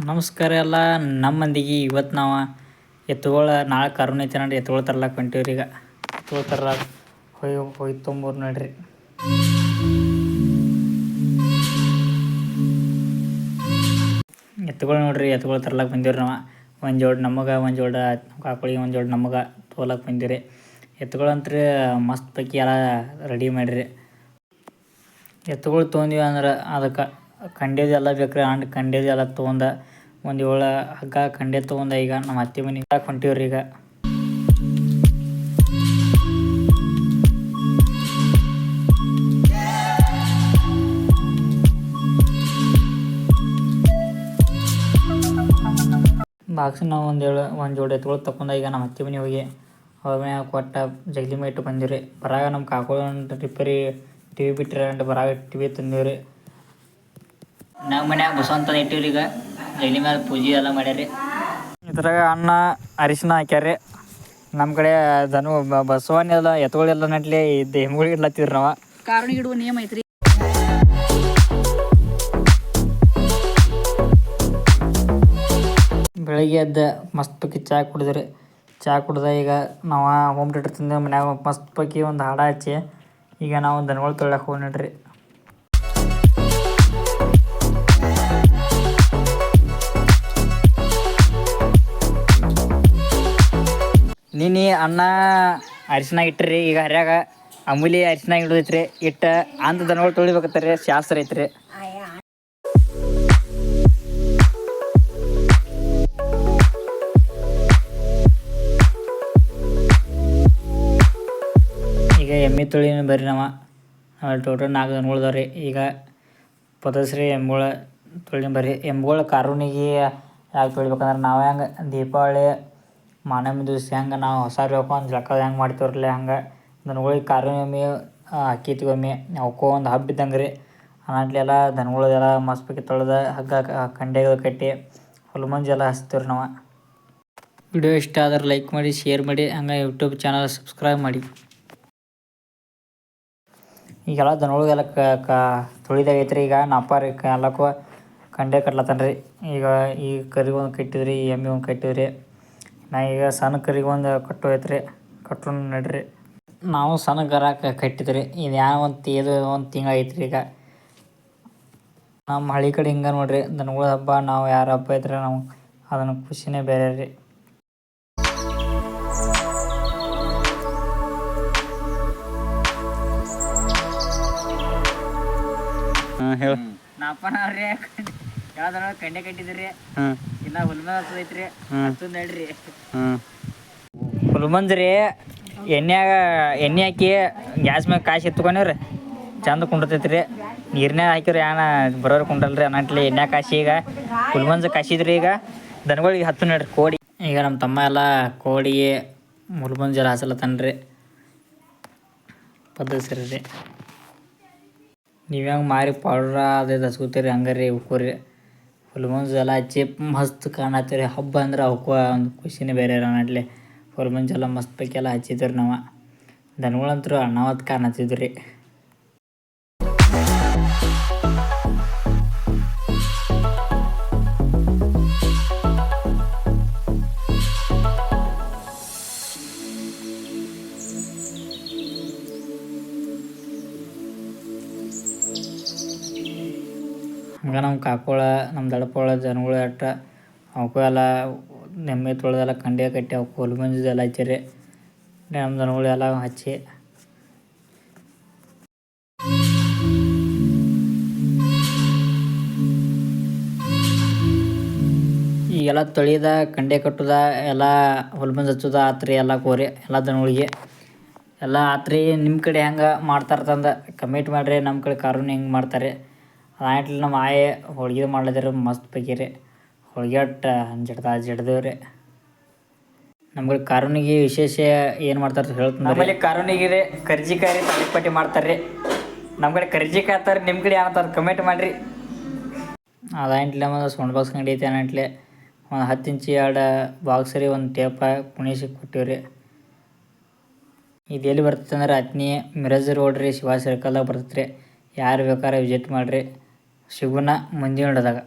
ನಮಸ್ಕಾರ ಎಲ್ಲ ನಮ್ಮ ಮಂದಿಗೆ ಇವತ್ತು ನಾವು ಎತ್ತುಗಳ ನಾಳೆ ಕರುಣೆ ಐತೆ ನೋಡ್ರಿ, ಎತ್ತುಗಳು ತರ್ಲಾಕ ಹೊಂಟೀವ್ರಿ ಈಗ. ಎತ್ತುಗಳು ತರ್ಲಾಕ ಹೋಯ್ ಹೋಯ್ ತುಂಬೂರು ನೋಡ್ರಿ. ಎತ್ತುಗಳು ನೋಡ್ರಿ, ಎತ್ತುಗಳು ತರ್ಲಾಕ ಬಂದೀವ್ರಿ ನಾವು. ಒಂದು ಜೋಡಿ ನಮಗೆ, ಒಂದು ಜೋಡ ಕಾಕುಳಿಗೆ ಒಂದು ಜೋಡಿ ನಮಗೆ ತೊಗೊಳಕ್ಕೆ ಬಂದೀವ್ರಿ ಎತ್ತುಗಳಂತ್ರಿ ಮಸ್ತ್ ಪೈಕಿ ಎಲ್ಲ ರೆಡಿ ಮಾಡಿರಿ. ಎತ್ತುಗಳು ತೊಗೊಂಡಿವಿ ಅಂದ್ರೆ ಅದಕ್ಕೆ ಕಂಡೇದು ಎಲ್ಲ ಬೇಕು ರೀ ಅಂಡ್ ಕಂಡೇದು ಎಲ್ಲ ತೊಗೊಂಡ ಒಂದು ಏಳು ಹಗ್ಗ ಕಂಡೆ ತೊಗೊಂಡ ಈಗ ನಮ್ಮ ಅತ್ತೆ ಮನೆಗೆ ಹೊಂಟೀವ್ರಿ ಈಗ. ಬಾಕ್ಸ್ ನಾವು ಒಂದು ಏಳು, ಒಂದು ಜೋಡಿ ಎತ್ತುಗಳು ತಗೊಂಡ ಈಗ ನಮ್ಮ ಅತ್ತೆ ಮನೆ ಹೋಗಿ. ಅವ್ರ ಕೊಟ್ಟ ಜಗಲಿ ಮೇಲೆ ಇಟ್ಟು ಬಂದಿವ್ರಿ. ಬರಾಗ ನಮ್ಮ ಕಾಕೋಳ ರಿಪೇರಿ ಟಿ ವಿ ಬಿಟ್ಟಿರ ಅಂತ ಬರಾಗ ಟಿ ವಿ ತಂದೀವ್ರಿ. ನಮ್ಮ ಮನ್ಯಾಗ ಬಸವಂತ ಇಟ್ಟಿವ್ರಿ ಈಗ. ಜಗಲಿ ಮೇಲೆ ಪೂಜೆ ಎಲ್ಲ ಮಾಡ್ಯಾರಿ ಇದ್ರಾಗ ಅನ್ನ ಅರಿಶಿನ ಹಾಕ್ಯಾರಿ ನಮ್ಮ ಕಡೆ ದನ ಬ- ಎಲ್ಲ ಎತ್ತುಗಳೆಲ್ಲ ನಟ್ಲಿ ಇದ್ದು ಹೆಮ್ಗಳಿಗೆ ಇಡ್ಲತ್ತಿವ್ರಿ ನಾವು. ಕಾರಣ ಇಡುವ ನಿಯಮ ಐತ್ರಿ. ಬೆಳಿಗ್ಗೆ ಎದ್ದ ಮಸ್ತ್ ಪಕ್ಕಿ ಚಾ ಕುಡಿದ್ರಿ. ಚಾ ಕುಡ್ದ ಈಗ ನಾವು ಹೋಮ್ ಥಿಯೇಟರ್ ತಿಂದ ಮನ್ಯಾಗ ಮಸ್ತ್ ಪಕ್ಕಿ ಒಂದು ಹಾಡ ಹಚ್ಚಿ ಈಗ ನಾವು ದನಗಳು ತೊಳ್ಯಾಕ ಹೋಗಿ ನೋಡ್ರಿ ನೀನಿ ಅನ್ನ ಅರಿಶಿನ ಇಟ್ಟಿರಿ, ಈಗ ಹರ್ಯಾಗ ಅಮೂಲಿ ಅರಿಶಿನ ಹಿಡಿದೈತ್ರಿ ಇಟ್ಟ ಅಂತ ದನಗಳು ತೊಳಿಬೇಕತ್ತಾರೆ ಶಾಸ್ತ್ರ ಐತ್ರಿ. ಈಗ ಎಮ್ಮೆ ತೊಳಿನ ಬರ್ರಿ ನಾವು? ಟೋಟಲ್ ನಾಲ್ಕು ದನಗಳು ಅದಾವ ರೀ. ಈಗ ಪದಸ್ರಿ ಎಮ್ಗಳ ತೊಳಿನ ಬರ್ರಿ. ಎಮ್ಗಳ ಕಾರೂನಿಗೆ ಯಾಕೆ ತೊಳಿಬೇಕಂದ್ರೆ ನಾವು ಹೆಂಗೆ ದೀಪಾವಳಿ ಮಾನವನ ದಿವಸ ಹೆಂಗೆ ನಾವು ಹೊಸ ಒಂದು ಲೆಕ್ಕದ ಹೆಂಗೆ ಮಾಡ್ತೀವ್ರಲ್ಲ ಹಂಗೆ. ದನಗಳಿಗೆ ಕಾರ್ಯಮಿ ಒಮ್ಮೆ ಅವಕ್ಕೂ ಒಂದು ಹಬ್ಬ ಇದ್ದಂಗೆ ರೀ ಅನಾಟ್ಲೆಲ್ಲ ದನಗಳದೆಲ್ಲ ಮಸ್ತ್ ಪೈಕಿ ತೊಳೆದ ಹಗ್ಗ ಕಂಡೆಗಳು ಕಟ್ಟಿ ಹೊಲ ಮಂಜೆಲ್ಲ ಹಚ್ತೀವ್ರಿ ನಾವು. ವಿಡಿಯೋ ಇಷ್ಟ ಆದ್ರೆ ಲೈಕ್ ಮಾಡಿ, ಶೇರ್ ಮಾಡಿ, ಹಂಗೆ ಯೂಟ್ಯೂಬ್ ಚಾನಲ್ ಸಬ್ಸ್ಕ್ರೈಬ್ ಮಾಡಿ. ಈಗೆಲ್ಲ ದನಗಳಿಗೆಲ್ಲ ಕ ಕ ತೊಳಿದಾಗೈತ್ರಿ ಈಗ ನಾಪಾರಿ ಎಲ್ಲಕ್ಕೂ ಕಂಡೆ ಕಟ್ಲತ್ತಾನ ರೀ ಈಗ ಈ ಕರಿಗೊಂದು ಒಂದು ಕಟ್ಟಿದ್ರಿ ಎಮ್ಮೆ ಒಂದು ಕಟ್ಟಿದ್ರಿ. ನಾ ಈಗ ಸಣ್ಣ ಕರಿಗೆ ಒಂದು ಕಟ್ಟು ಐತ್ರಿ ಕಟ್ಟು ನಡ್ರಿ. ನಾವು ಸಣ್ಣ ಕಟ್ಟಿದ್ರಿ ಇದು ಯಾವ ಒಂದು ತೇದು ಒಂದು ತಿಂಗಳು ಐತ್ರಿ ಈಗ. ನಮ್ಮ ಹಳ್ಳಿ ಕಡೆ ಹಿಂಗೆ ನೋಡ್ರಿ ದನಗಳ ಹಬ್ಬ ನಾವು ಯಾರ ಹಬ್ಬ ಇದ್ರೆ ನಾವು ಅದನ್ನು ಖುಷಿನೇ ಬೇರೆ ರೀ ಹಾಂ ಹೇಳು. ಯಾವ್ದಾರ ಕಂಡೆ ಕಟ್ಟಿದ್ರಿ ಇನ್ನ ಹುಲ್ಮಂದ್ರಿ ಎಣ್ಣೆಯಾಗ ಎಣ್ಣೆ ಹಾಕಿ ಗ್ಯಾಸ್ ಮ್ಯಾಗ ಕಾಯಿ ಎತ್ಕೊಂಡ್ರಿ ಚಂದ ಕುಂಡತೈತ್ರಿ ನೀರ್ನ್ಯಾಗ ಹಾಕಿರಿ ಏನ ಬರೋರು ಕುಂಡಲ್ರಿ ಅನ್ನಟ್ಲಿ ಎಣ್ಣೆ ಕಾಸಿ ಈಗ. ಹುಲ್ಮಂಜ್ ಕಾಸಿದ್ರಿ ಈಗ. ದನಗಳಿಗೆ ಹತ್ತು ನಡ್ರಿ ಕೋಡಿ ಈಗ ನಮ್ಮ ತಮ್ಮ ಎಲ್ಲ ಕೋಡಿ ಹುಲ್ಮಂಜ ಹಾಸಲತ್ತನ್ರಿ ಪದ್ಧತಿ ರೀ ನೀವು ಹೆಂಗೆ ಮಾರಿ ಪೌಡ್ರ ಅದೇ ದಸ್ಕೋತೀರಿ ಹಂಗಾರಿ ಉಕ್ಕೋರಿ. ಹುಲ್ಮಂಜ್ ಎಲ್ಲ ಹಚ್ಚಿ ಮಸ್ತ್ ಕಾಣತ್ತೀರಿ ಹಬ್ಬ ಅಂದ್ರೆ ಅವಕ್ಕ ಒಂದು ಖುಷಿನೇ ಬೇರೆ ನಾಟ್ಲೆ ಫುಲ್ ಮಂಜು ಎಲ್ಲ ಮಸ್ತ್ ಪೈಕಿ ಎಲ್ಲ ಹಚ್ಚಿದ್ರಿ ನಾವು. ದನಗಳಂತೂ ಅಣ್ಣವತ್ತು ಕಾಣತ್ತಿದ್ರಿ ರೀ. ಹಂಗೆ ನಮ್ಮ ಕಾಕೋಳ ನಮ್ಮ ದಡಪೊಳ ಜನಗಳು ಅಟ್ಟ ಅವಕ್ಕೂ ಎಲ್ಲ ನೆಮ್ಮೆ ತೊಳೆದೆಲ್ಲ ಕಂಡೆ ಕಟ್ಟಿ ಅವಕ್ಕೆ ಹುಲ್ ಮಂಜದೆಲ್ಲ ಹಚ್ಚಿರಿ. ನಮ್ಮ ದನಗಳು ಎಲ್ಲ ಹಚ್ಚಿ. ಈಗೆಲ್ಲ ತೊಳಿದ ಕಂಡೆ ಕಟ್ಟುದ, ಎಲ್ಲ ಹುಲ್ ಮಂಜ್ ಹಚ್ಚುದ ಆತ್ರಿ ಎಲ್ಲ ಕೋರಿ ಎಲ್ಲ ದನಗಳಿಗೆ. ಎಲ್ಲ ಆತ್ರಿ ನಿಮ್ಮ ಕಡೆ ಹೆಂಗೆ ಮಾಡ್ತಾರೆ ತಂದ? ಕಮೆಂಟ್ ಮಾಡಿರಿ ನಮ್ಮ ಕಡೆ ಕಾರೂನ್ ಹೆಂಗೆ ಮಾಡ್ತಾರೆ? ಅದಾಯ್ತು ನಮ್ಮ ಆಯೆ ಹೋಳ್ಗೆ ಮಾಡ್ಲತ್ತಾರ ಮಸ್ತ್ ಪೈಕಿ ರೀ ಹೋಳ್ಗೆ ಅಟ್ಟ ಜಡ್ದ ಜಡ್ದವ್ರಿ. ನಮ್ಗೆ ಕಾರುಣಿಗೆ ವಿಶೇಷ ಏನು ಮಾಡ್ತಾರೆ ಹೇಳ್ತೀನಿ ನಮ್ಮಲ್ಲಿ ಕಾರುಣಿಗೆ ರೀ ಕರ್ಜಿಕಾಯಿ ರೀ ತಾಳಿಪಟ್ಟಿ ಮಾಡ್ತಾರೆ ರೀ ನಮ್ಮ ಕಡೆ ಕರ್ಜಿಕಾಯಿ ಅಂತಾರೆ ನಿಮ್ಮ ಕಡೆ ಏನಂತಾರೆ ಕಮೆಂಟ್ ಮಾಡಿರಿ. ಅದಾಯ್ತಲೆ ಒಂದು ಸೌಂಡ್ ಬಾಕ್ಸ್ ಅಂಗಡಿ ಐತೆ ಅನ್ನಟ್ಲೆ ಒಂದು ಹತ್ತು ಇಂಚಿ ಎರಡು ಬಾಕ್ಸ್ ರೀ ಒಂದು ಟೇಪ ಕುಣಿಸಿ ರೀ ಇದು ಎಲ್ಲಿ ಬರ್ತೈತೆ ಅಂದ್ರೆ ಅತ್ನಿ ಮಿರಜ್ ರೋಡ್ ರೀ ಶಿವ ಸರ್ಕಲ್ದಾಗ ಬರ್ತೈತೆ ರೀ ಯಾರು ಬೇಕಾದ್ರೆ ವಿಸಿಟ್ ಮಾಡಿರಿ. ಸಿಗುನ ಮುಂದಿನ ಹಿಡ್ದಾಗ